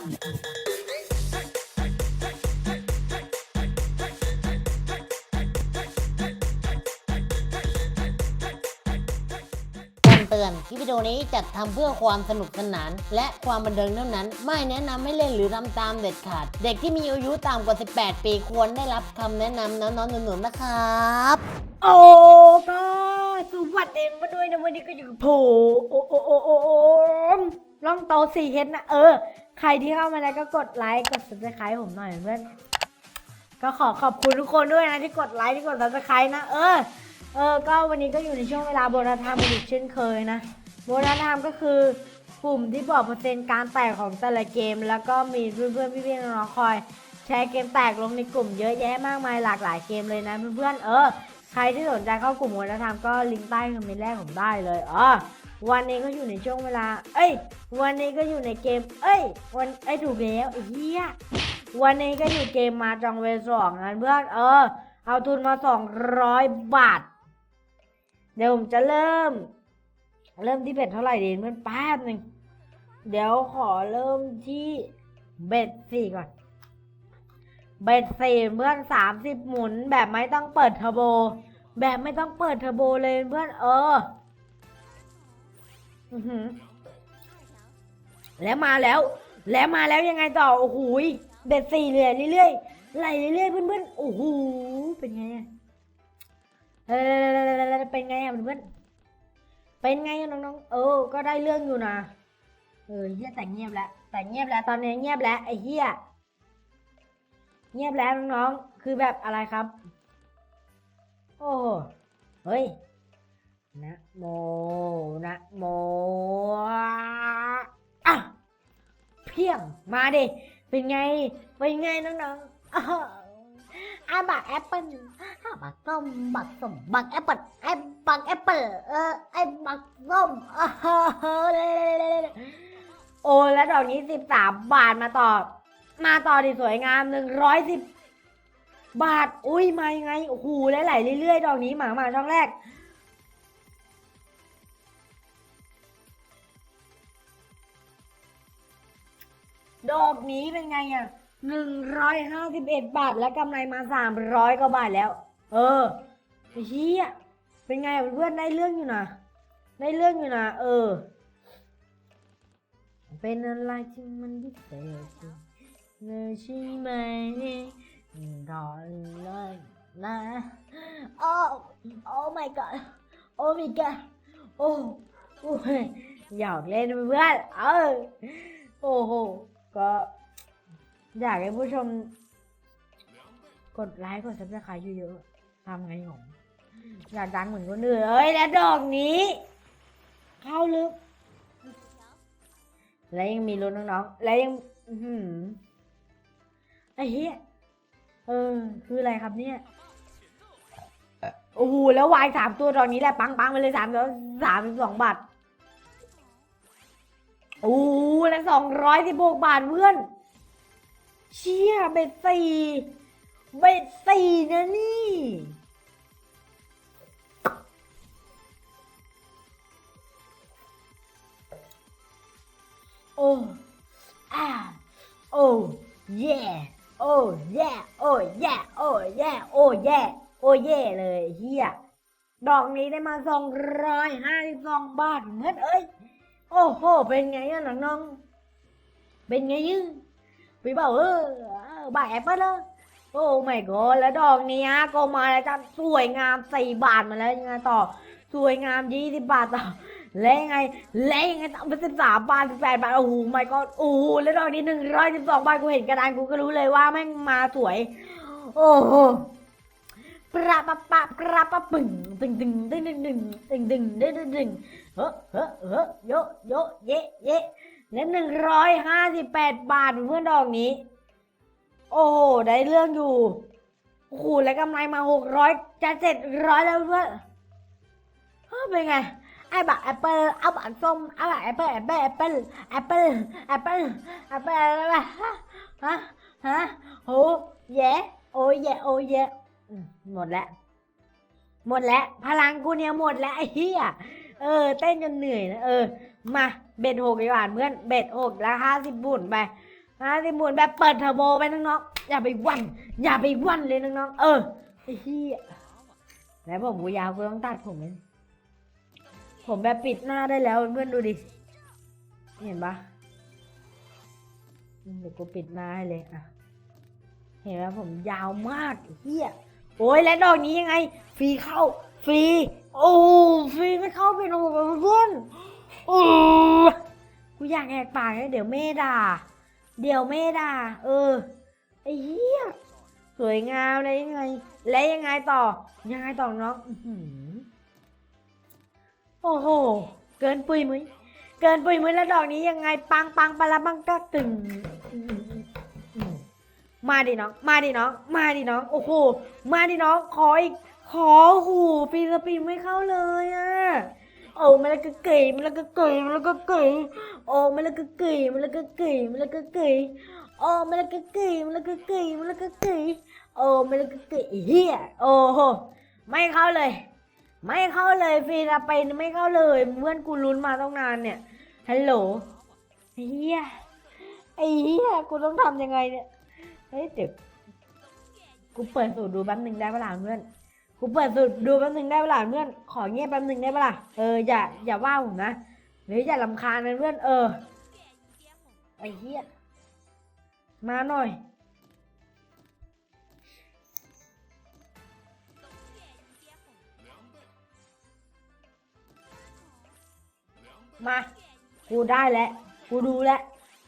คำเตือนคลิปวิดีโอนี้จัดทำเพื่อความสนุกสนาน และความบันเทิงเท่านั้น ไม่แนะนำให้เล่นหรือทำตามเด็ดขาด เด็กที่มีอายุต่ำกว่า 18 ปีควรได้รับคำแนะนำน้องๆหนูๆนะครับ โอ้ก็สวัสดีมาด้วยนะวันนี้ก็อยู่กับผมโอ้โอ้โอ้โอ้โอ้ล่องโตสี่เฮดนะเออ ใครที่เข้ามาแล้วก็กดไลค์กด subscribe ผมหน่อยเพื่อนก็ขอขอบคุณทุกคนด้วยนะที่กดไลค์ที่กด subscribe นะเออเออก็วันนี้ก็อยู่ในช่วงเวลาโบราณธรรมอีกเช่นเคยนะโบราณธรรมก็คือกลุ่มที่บอกเปอร์เซ็นต์การแตกของแต่ละเกม แล้วก็มีเพื่อนๆพี่ๆน้องๆคอยแชร์เกมแตกลงในกลุ่มเยอะแยะมากมายหลากหลายเกมเลยนะเพื่อนๆเออใครที่สนใจเข้ากลุ่มวัฒนธรรมก็ลิงก์ใต้คอมเมนต์แรกผมได้เลยอ๋อ วันนี้ก็อยู่ในช่วงเวลา เอ้ย วันนี้ก็อยู่ในเกม เอ้ย วันไอ้ยถูกแล้วไอ้เหี้ยวันนี้ก็อยู่เกมมาจองเวสองนะเพื่อนเออ เอาทุนมาสองร้อยบาท เดี๋ยวผมจะเริ่ม เริ่มที่เบ็ดเท่าไหร่ดีเพื่อนแป๊บหนึ่งเดี๋ยวขอเริ่มที่เบ็ดสี่ก่อน เบ็ดสี่เพื่อนสามสิบหมุนแบบไม่ต้องเปิดเทอร์โบ แบบไม่ต้องเปิดเทอร์โบเลยเพื่อนเออ แล้วมาแล้ว แล้วมาแล้วยังไงต่อ โอ้โหเบ็ดสี่เลยเรื่อยๆไหลเรื่อยๆเพื่อนๆโอ้โหเป็นไงเออเป็นไงอะเพื่อนๆเป็นไงน้องๆเออ ก็ได้เรื่องอยู่นะเออเฮียแต่เงียบแล้วแต่เงียบแล้วตอนนี้เงียบแล้วไอ้เฮียเงียบแล้วน้องๆคือแบบอะไรครับ โอ้เฮ้ย นะโม นะโมอะเพียง มาดิ เป็นไง เป็นไงน้องๆอาบักแอปเปิ้ลอาบักส้มบักส้มบักแอปเปิ้ลไอ้บักแอปเปิ้ลเออไอ้บักส้มโอ้แล้วดอกนี้สิบสามบาทมาต่อ มาต่อดีสวยงามหนึ่งร้อยสิบบาท อุ้ยมายังไง โอ้โหไหลๆเรื่อยๆ ดอกนี้หมาหมาช่องแรก ดอกนี้เป็นไงอะหนึ่งร้อยห้าสิบเอ็ดบาท แล้วกำไรมาสามร้อยกว่าบาทแล้ว เออไอ้เฮียเป็นไงอะเพื่อนๆได้เรื่องอยู่นะได้เรื่องอยู่นะเออ เป็นอะไรที่มันพิเศษเลยใช่ไหมรอเลยนะโอ้โอ้ my god โอ้ my god โอ้โอ้ยหยอกเล่นเพื่อนเออโอ้โห ก็อยากให้ผู้ชม กดไลค์กดซับสไครต์เยอะๆทำไงผมอยากดังเหมือนคนอื่นเอ้ยแล้วดอกนี้ เข้าลึก และยังมีลุ้นน้องๆ และยังอื้อหือไอ้เหี้ยเออ คืออะไรครับเนี่ยโอ้โหแล้ววายสามตัวตอนนี้แหละปังปังไปเลยสามตัวสามสองบาท โอ้โหแล้วสองร้อยสิบหกบาทเพื่อน เชี่ยเบ็ดสี่เบ็ดสี่นะนี่ โอ้อาโอ้เย่โอ้เย่โอ้เย่โอ้เย่โอ้เย่โอ้เย่เลยเฮียดอกนี้ได้มาสองร้อยห้าสิบสองบาทเหมือนเอ้ย โอ้โห เป็นไงอะน้องๆ เป็นไงยืพี่บอกเออบาแอปเปิ้ลเลยโอ้ไม่ก็แล้วดอกนี้ยก็มาแล้วจ้าสวยงามสี่บาทมาแล้วยังไงต่อ สวยงามยี่สิบบาทต่อ แล้วยังไง แล้วยังไงต่อเป็นสิบสามบาทสิบแปดบาท โอ้โหไม่ก็โอ้โหแล้วดอกนี้หนึ่งร้อยสิบสองบาทกูเห็นกระดานกูก็รู้เลยว่าแม่งมาสวย โอ้โห ปะปะปะปะปะปึ่งตึงตึงตึงตึงตึงตึงตึงตึงตึงตึงเฮ้อเฮ้อเฮ้อโยโยเยเยและหนึ่งร้อยห้าสิบแปดบาทเพื่อนดอกนี้ โอ้โหได้เรื่องอยู่โอ้โหแล้วกำไรมาหกร้อยจะเจ็ดร้อยแล้วเพื่อนเฮ้ยเป็นไงไอ้บักแอปเปิลเอาบักส้มเอาบักแอปเปิลแอปเปิลแอปเปิลแอปเปิลแอปเปิลแอปเปิลอะไรฮะฮะฮะโหแย่โอ้ยแย่โอ้ยแย่ หมดแล้ว หมดแล้ว พลังกูเนี่ยหมดแล้วไอ้เหี้ย เออ เต้นจนเหนื่อยนะ เออ มาเบ็ดหกดีกว่าเพื่อน เบ็ดหกแล้วห้าสิบบุญไปห้าสิบหมุนแบบเปิดเทอร์โบไปน้องๆ อย่าไปวัน อย่าไปวันเลยน้องๆ เออ ไอ้เหี้ย แล้วผมกูยาวกูต้องตัดผมไหมผมแบบปิดหน้าได้แล้วเพื่อนดูดิ เห็นปะเดี๋ยวกูปิดหน้าให้เลยอะ เห็นไหมผมยาวมากเฮีย โอ้ยและดอกนี้ยังไง ฟรีเข้า ฟรี โอ้ฟรีไม่เข้าไปโอ้เพื่อนโอ้กูอยากแหกปากเลยเดี๋ยวแม่ด่า เดี๋ยวแม่ด่า เออไอ้เหี้ยสวยงามเลยยังไง และยังไงต่อ ยังไงต่อน้องโอ้โห เกินปุยมุ้ยเกินปุยมุ้ยแล้วดอกนี้ยังไง ปังปังปละบังก็ตึงอื้อหืออื้อ มาดิน้อง มาดิน้อง มาดิน้อง โอ้โห มาดิน้อง ขออีก ขอหูปีสปีไม่เข้าเลยอะโอ้มันแล้วก็เก๋มันแล้วก็เก๋มันแล้วก็เก๋โอ้มันแล้วก็เก๋มันแล้วก็เก๋มันแล้วก็เก๋โอ้มันแล้วก็เก๋มันแล้วก็เก๋มันแล้วก็เก๋โอ้มันแล้วก็เก๋เฮียโอ้โห ไม่เข้าเลย ไม่เข้าเลยฟีลาไปนไม่เข้าเลยเพื่อนกูลุ้นมาต้องนานเนี่ย ฮัลโหลเฮียไอ้เฮียกูต้องทำยังไงเนี่ย เฮ้ยเดี๋ยวกูเปิดสูตรดูแป๊บหนึ่งได้ปะล่ะเพื่อน กูเปิดสูตรดูแป๊บหนึ่งได้ปะล่ะเพื่อน ขอเงียบแป๊บหนึ่งได้ปะล่ะ เอออย่าอย่าว่าผมนะ หรืออย่าลำคาญนะเพื่อน เออ ไอ้เหี้ย มาหน่อย มา กูได้แล้ว กูดูแล้ว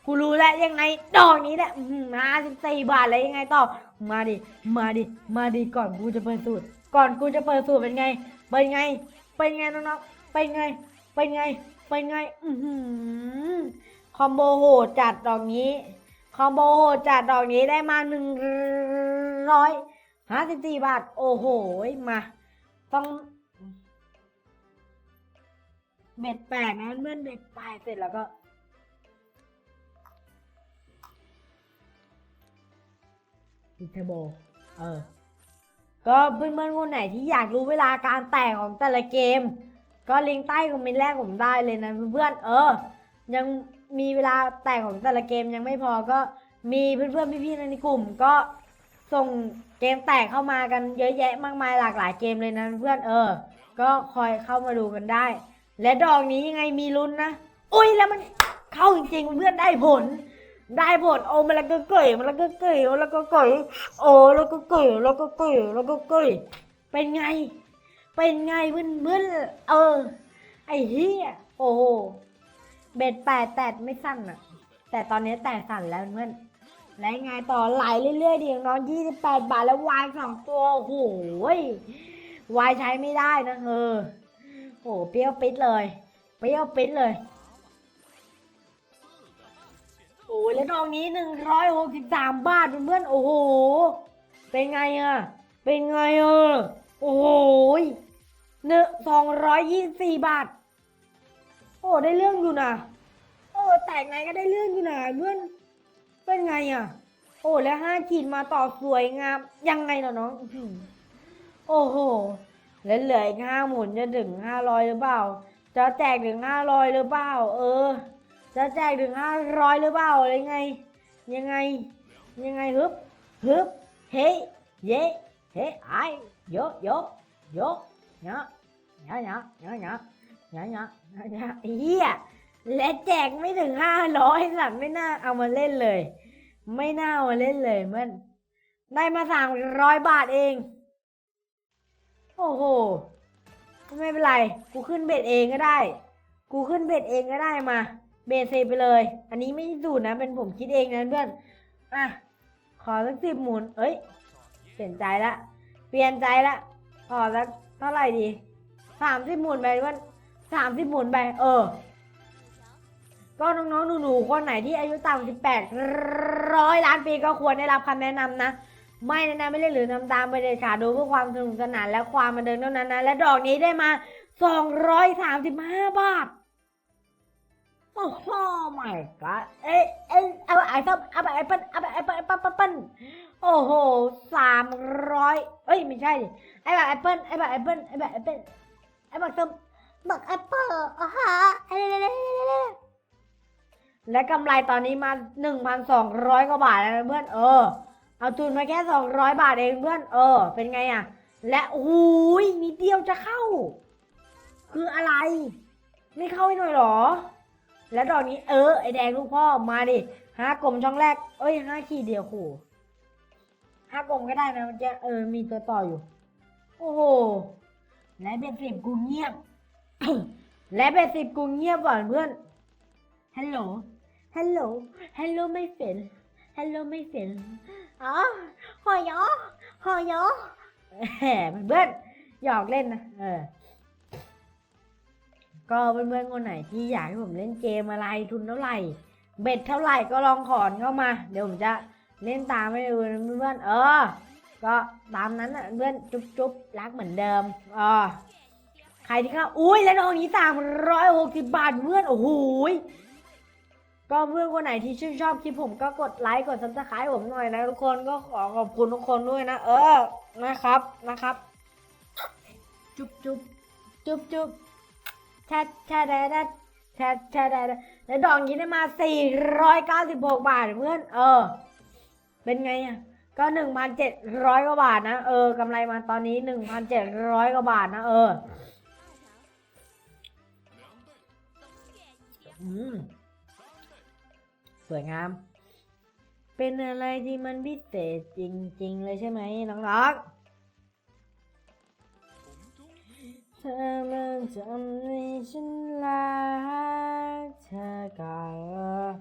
กูรู้แล้วยังไงดอกนี้แหละห้าสิบสี่บาทแล้วยังไงต่อ มาดิ มาดิ มาดิก่อนกูจะเปิดสูตร ก่อนกูจะเปิดสูตรเป็นไง เป็นไง เป็นไงน้องๆ เป็นไง เป็นไง เป็นไง อือหือคอมโบโหดจัดดอกนี้ คอมโบโหดจัดดอกนี้ได้มาหนึ่งร้อยห้าสิบสี่บาท โอ้โห มา ต้องเบ็ดแปดนะเมื่อเบ็ดแปดเสร็จแล้วก็ พิทโบ เออ ก็เพื่อนๆคนไหนที่อยากรู้เวลาการแตกของแต่ละเกม ก็ลิงก์ใต้คอมเมนต์แรกผมได้เลยนะเพื่อนๆ เออ ยังมีเวลาแตกของแต่ละเกมยังไม่พอก็มีเพื่อนๆพี่ๆในกลุ่ม ก็ส่งเกมแตกเข้ามากันเยอะแยะมากมายหลากหลายเกมเลยนะเพื่อนเออ ก็คอยเข้ามาดูกันได้ และดอกนี้ยังไงมีลุ้นนะ อุ้ยแล้วมันเข้าจริงๆเพื่อนได้ผล ได้ผลโอ้มันแล้วก็เกยมันแล้วก็เกยแล้วก็เกยโอ้แล้วก็เกยแล้วก็เกยแล้วก็เกยเป็นไง เป็นไงเพื่อนเพื่อนเออ ไอ้เหี้ยโอ้เบ็ดแปดแตดไม่สั่นอะแต่ตอนนี้แตกสั่นแล้วเพื่อนและไงต่อไหลเรื่อยๆดิน้องยี่สิบแปดบาทแล้ววายสองตัวโอ้โหวายใช้ไม่ได้นะเออโอ้เปรี้ยวปิดเลย เปรี้ยวปิดเลย ยแล้วดอกนี้หนึ่งร้อยหกสิบสามบาทเพื่อนๆโอ้โห เป็นไงอะเป็นไงเอะโอ้โหเนื้อสองร้อยยี่สี่บาท โอ้ได้เรื่องอยู่นะโอ้แต่งไงก็ได้เรื่องอยู่นะเพื่อนเป็นไงอะโอ้แล้วห้าขีดมาต่อสวยงามยังไงเนาะน้องโอ้โหแล้วเหลืออีกห้าหมุนจะถึงห้าร้อยหรือเปล่า จะแจกถึงห้าร้อยหรือเปล่า เออ จะแจกถึงห้าร้อยหรือเปล่าอะไรไง ยังไง ยังไงฮึบฮึบเฮ้เย่เฮ้ไอโยโยโยเนาะเนาะเนาะเนาะเนาะเนาะเนาะเนาะเนาะเฮียและแจกไม่ถึงห้าร้อยสัตว์ไม่น่าเอามาเล่นเลย ไม่น่าเอามาเล่นเลยมันได้มาสามร้อยบาทเอง โอ้โห ไม่เป็นไร กูขึ้นเบ็ดเองก็ได้ กูขึ้นเบ็ดเองก็ได้มา เบสเซไปเลย อันนี้ไม่ใช่สูตรนะ เป็นผมคิดเองนะเพื่อน อะ ขอสักสิบหมุน เอ้ย เปลี่ยนใจละ เปลี่ยนใจละ ขอสักเท่าไหร่ดีสามสิบหมุนไปเพื่อนสามสิบหมุนไป เออ ก็น้องๆหนูๆคนไหนที่อายุต่ำสิบแปดร้อยล้านปีก็ควรได้รับคำแนะนำนะ ไม่แนะนำไม่เล่นหรือทำตามไปเลยค่ะดูเพื่อความสนุกสนานและความบันเทิงเท่านั้นนะ และดอกนี้ได้มาสองร้อยสามสิบห้าบาท โอ้โห my god เอ้ยเอ้ยเอาไอ้ส้มเอาไปไอ้ปั้นเอาไปไอ้ปั้นไอ้ปั้นปั้นปั้นโอ้โหสามร้อยเอ้ยไม่ใช่ดิไอ้แบบแอปเปิ้ลไอ้แบบแอปเปิ้ลไอ้แบบแอปเปิ้ลไอ้แบบส้มบักแอปเปิ้ลอะฮะเอ้ยและกำไรตอนนี้มาหนึ่งพันสองร้อยกว่าบาทแล้วนะเพื่อนเออ เอาทุนมาแค่สองร้อยบาทเองเพื่อนเออ เป็นไงอะและโอ้ยนิดเดียวจะเข้า คืออะไร ไม่เข้าให้หน่อยหรอ แล้วดอกนี้เออไอแดงลูกพ่อมาดิห้ากลมช่องแรก เอ้ยห้าขีดเดียวขู่ห้ากลมก็ได้นะมันจะเออมีตัวต่ออยู่ โอ้โหและเบ็ดสิบกูเงียบ และเบ็ดสิบกูเงียบก่อนเพื่อนฮัลโหลฮัลโหลฮัลโหลไม่เฟนฮัลโหลไม่เฟนอ๋อหอยอหอยอแหมเพื่อนหยอกเล่นนะเออ ก็เพื่อนๆคนไหนที่อยากให้ผมเล่นเกมอะไรทุนเท่าไหร่ เบ็ดเท่าไหร่ก็ลองขอนเข้ามา เดี๋ยวผมจะเล่นตามให้ดูนะเพื่อนๆเออ ก็ตามนั้นนะเพื่อนจุ๊บจุ๊บรักเหมือนเดิมอ๋อใครที่เข้าอุ้ยแล้วดอกนี้สามร้อยหกสิบบาทเพื่อนโอ้โหก็เพื่อนคนไหนที่ชื่นชอบคลิปผมก็กดไลค์กดซับสไครต์ผมหน่อยนะทุกคนก็ขอขอบคุณทุกคนด้วยนะ เออนะครับนะครับ จุ๊บจุ๊บจุ๊บจุ๊บ ชดแชดแดดแชดแชดแดดแล้วดอกนี้ได้มา 496 บาทเพื่อน เออ เป็นไงอะ ก็ 1,700 กว่าบาทนะ เออกำไรมาตอนนี้ 1,700 กว่าบาทนะ เอออืมสวยงาม เป็นอะไรที่มันพิเศษจริง ๆ เลยใช่ไหมน้องๆ ธอมันทำให้ฉันรักเธอก่อน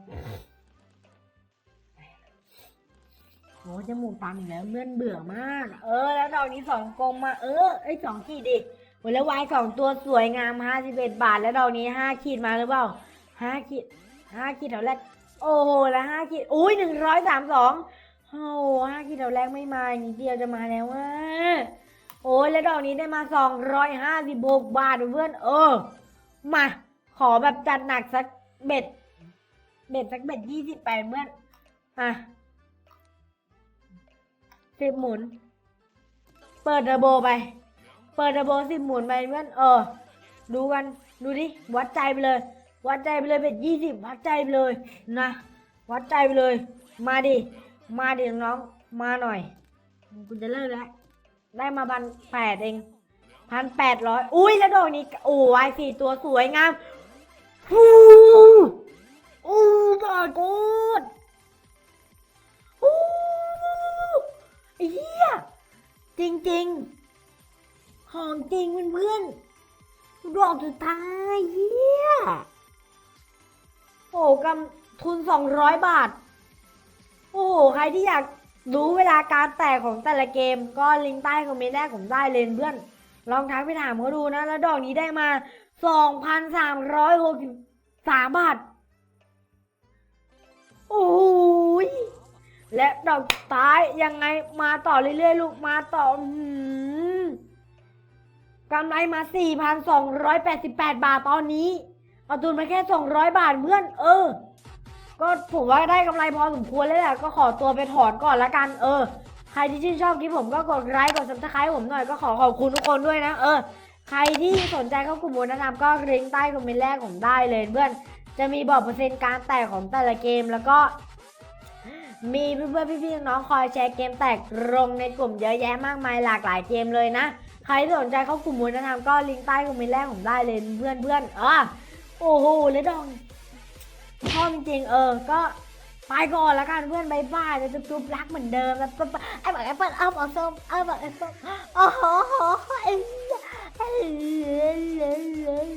โอ้จมูกตามอีกแล้วเมื่อนเบื่อมาก เออ แล้วดอกนี้สองกลมมาเออไอ้สองขีดดิโอ้แล้ววายสองตัวสวยงามห้าสิบเอ็ดบาท แล้วดอกนี้ห้าขีดมาหรือเปล่าห้าขีดห้าขีดแถวแรก โอ้โหแล้วห้าขีดอุ้ยหนึ่งร้อยสามสองโอ้หห้าขีดแถวแรกไม่มานิดเดียวจะมาแล้วว่า โอ้ยแล้วดอกนี้ได้มาสองร้อยห้าสิบหกบาทเพื่อน เออ มา ขอแบบจัดหนักสักเบ็ด เบ็ดสักเบ็ดยี่สิบแปดเพื่อน อะสิบหมุน เปิดร์โบไป เปิดร์โบสิบหมุนไปเพื่อน เออ ดูกัน ดูดิ วัดใจไปเลย วัดใจไปเลยเบ็ดยี่สิบวัดใจไปเลย นะ วัดใจไปเลย มาดิ มาดิน้อง มาหน่อย กูจะเลิกแล้ว ได้มาพันแปดเองพันแปดร้อยอุ้ยแล้วดอกนี้โอ้ยสี่ตัวสวยงามฮู้อู้บากูดอู้ไอ้เหี้ยจริงของจริงเพื่อนๆดอกสุดท้ายเหี้ยโอ้กำทุนสองร้อยบาท โอ้ใครที่อยาก รู้เวลาการแตกของแต่ละเกม ก็ลิงก์ใต้คอมเมนต์แรกผมได้เลยเพื่อน ลองทักไปถามเขาดูนะ แล้วดอกนี้ได้มา 2,363 บาท โอ้ย และดอกสุดท้ายยังไงมาต่อเรื่อยๆ ลูกมาต่อหือกำไรมา 4,288 บาทตอนนี้ เอาทุนมาแค่ 200 บาทเพื่อน เออ ก็ผมว่าได้กำไรพอสมควรเลยแหละก็ขอตัวไปถอนก่อนละกัน เออ ใครที่ชื่นชอบคลิปผมก็กดไลค์กดซับสไครต์ผมหน่อยก็ขอขอบคุณทุกคนด้วยนะ เออ ใครที่สนใจเข้ากลุ่มวัฒนธรรมก็ลิงก์ใต้คอมเมนต์แรกผมได้เลยเพื่อนจะมีบอกเปอร์เซ็นต์การแตกของแต่ละเกมแล้วก็มีเพื่อนๆพี่ๆน้องคอยแชร์เกมแตกลงในกลุ่มเยอะแยะมากมายหลากหลายเกมเลยนะ ใครที่สนใจเข้ากลุ่มวัฒนธรรมก็ลิงก์ใต้คอมเมนต์แรกผมได้เลยเพื่อนๆเออโอ้โห แล้วดอง ชอบจริงๆเออ ก็ไปก่อนแล้วกันเพื่อนบายบายจะจุ๊บๆรักเหมือนเดิมแล้วไอ้บอกไอ้เปิ้ลเอ้าบอกส้มเอ้าบอกไอ้ส้มโอ้โหไอ้ย